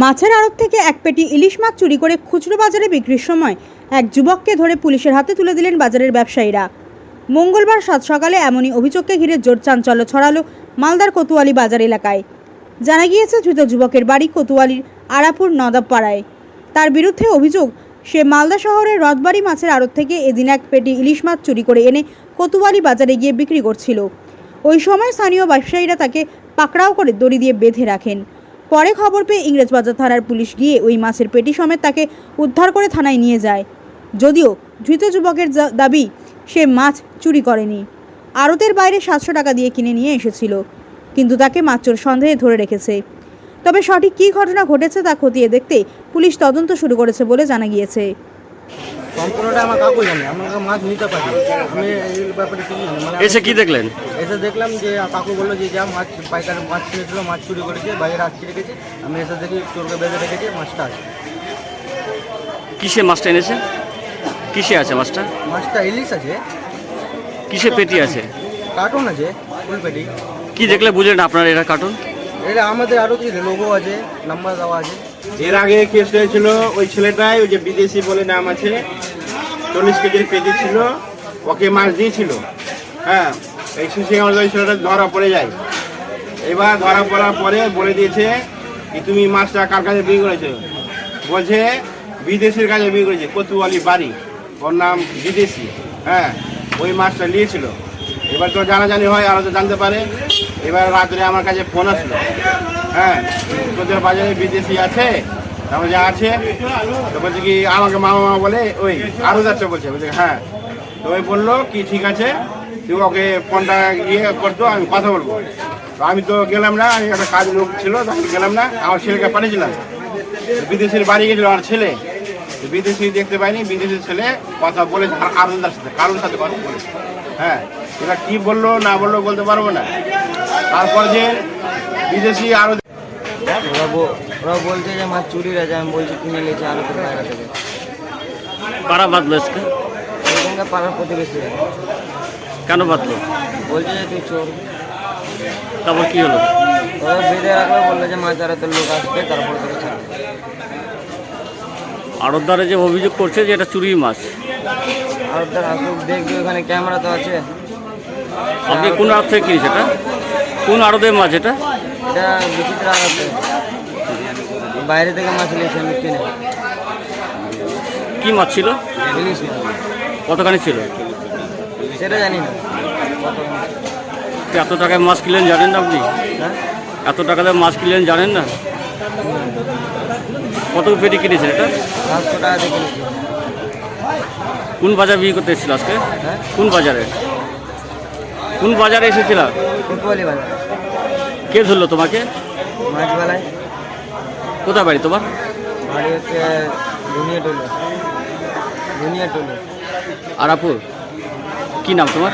মাছের আড়ত থেকে এক পেটি ইলিশ মাছ চুরি করে খুচরো বাজারে বিক্রির সময় এক যুবককে ধরে পুলিশের হাতে তুলে দিলেন বাজারের ব্যবসায়ীরা। মঙ্গলবার সাত সকালে এমনই অভিযোগকে ঘিরে জোর চাঞ্চল্য ছড়ালো মালদার কোতোয়ালি বাজার এলাকায়। জানা গিয়েছে, ধৃত যুবকের বাড়ি কোতোয়ালির আরাপুর নদাবপাড়ায় তার বিরুদ্ধে অভিযোগ, সে মালদা শহরের রথবাড়ি মাছের আড়ত থেকে এদিন এক পেটি ইলিশ মাছ চুরি করে এনে কোতোয়ালি বাজারে গিয়ে বিক্রি করছিল। ওই সময় স্থানীয় ব্যবসায়ীরা তাকে পাকড়াও করে দড়ি দিয়ে বেঁধে রাখেন। পরে খবর পেয়ে ইংরেজবাজার থানার পুলিশ গিয়ে ওই মাছের পেটি সমেত তাকে উদ্ধার করে থানায় নিয়ে যায়। যদিও ধৃত যুবকের দাবি, সে মাছ চুরি করেনি। আড়তের বাইরে সাতশো টাকা দিয়ে কিনে নিয়ে এসেছিল, কিন্তু তাকে মাছচোর সন্দেহে ধরে রেখেছে। তবে সঠিক কী ঘটনা ঘটেছে তা খতিয়ে দেখতে পুলিশ তদন্ত শুরু করেছে বলে জানা গিয়েছে। সম্পূর্ণটা আমার কাকু জানে আমাকে মাছ নিতে পারি। আমি এই ব্যাপারে কিছু জানি মানে এসে কি দেখলেন? এসে দেখলাম যে কাকু বলল যে যা মাছ পাইকার মাছ কিনেছিল মাছ চুরি করেছে বাইরে আটকে রেখেছে। আমি এসে দেখি চোরকে বেঁধে রেখেছে মাছটা আছে। কিসে মাছটা এনেছে? কিসে আছে মাছটা? মাছটা ইলিশ আছে। কিসে পেটি আছে? কার্টুন আছে ফুলপেটি কি দেখলে বুঝলেন আপনার এটা কার্টুন? এটা আমাদের আরও কিছু লোগো আছে নাম্বার দেওয়া আছে। এর আগে কেস হয়েছিল ওই ছেলেটাই ওই যে বিদেশি বলে নাম আছে চল্লিশ কেজির পেটি ছিল, ওকে মাছ দিয়েছিল। হ্যাঁ এই ওই ছেলেটা ধরা পড়ে যায়। এবার ধরা পড়ার পরে বলে দিয়েছে কি, তুমি মাছটা কার কাছে বিক্রি করেছ? বলছে, বিদেশির কাছে বিক্রি করেছে, কতুয়ালি বাড়ি। ওর নাম বিদেশি। হ্যাঁ ওই মাছটা নিয়েছিল। এবার তো জানাজানি হয়, আরও তো জানতে পারে। এবার রাত্রে আমার কাছে ফোন আসলো। হ্যাঁ তোদের বাজারে বিদেশি আছে? তারপর যে আছে, তো বলছে কি, আমাকে মামা মামা বলে, ওই আরও যাচ্ছে বলছে বলছে হ্যাঁ। তো ওই বলল কি, ঠিক আছে, তুই ওকে ফোনটা ইয়ে করতো আমি কথা বলব। তো আমি তো গেলাম না, আমি একটা কাজ লোক ছিল, তো আমি গেলাম না, আমার ছেলেকে পাঠিয়েছিলাম। বিদেশের বাড়ি গেছিল আমার ছেলে। বিদেশি দেখতে পাইনি বিদেশি ছেলে কথা বলেছে আর আনন্দার সাথে, কারোর সাথে কথা বলেছে হ্যাঁ এবার কি বলল, না বলল বলতে পারব না। তারপর যে বিদেশি আরও ওরা ওরা বলছে যে মাছ চুরির আছে আমি বলছি কিনে নিয়েছি আরও তো বাইরে থেকে। কারা বাঁধলো আজকে? ওইখানকার পাড়ার প্রতিবেশী। কেন বাঁধলো? বলছে যে তুই চোর। তারপর কি হলো? ওরা বেঁধে রাখল বলল যে মাছ আড়তের লোক আসবে তারপর তোকে ছাড়বে। আড়তদারে যে অভিযোগ করছে যে এটা চুরি মাছ। আর তার আসুক দেখবে ওখানে ক্যামেরা তো আছে। আপনি কোন আড়ত থেকে কিনেছে এটা কোন আড়তের মাছ এটা? এটা বিচিত্র আড়তে বাইরে থেকে মাছ নিয়েছি আমি কিনে কি মাছ ছিল? ইলিশ কতখানি ছিল? সেটা জানি না। এত টাকায় মাছ কিনলেন জানেন না আপনি? হ্যাঁ? এত টাকা দিয়ে মাছ কিনলেন জানেন না? কত পেটি কিনেছেন এটা? সাতশো টাকা দিয়ে কিনেছি। কোন বাজার বিক্রি করতে এসেছিল আজকে? হ্যাঁ? কোন বাজারে? কোন বাজারে এসেছিল? বাজার। কে ধরলো তোমাকে? কোথায় বাড়ি তোমার? বাড়ি হচ্ছে ধুনিয়া টুলি। ধুনিয়া টুলি। আরাপুর। কি নাম তোমার?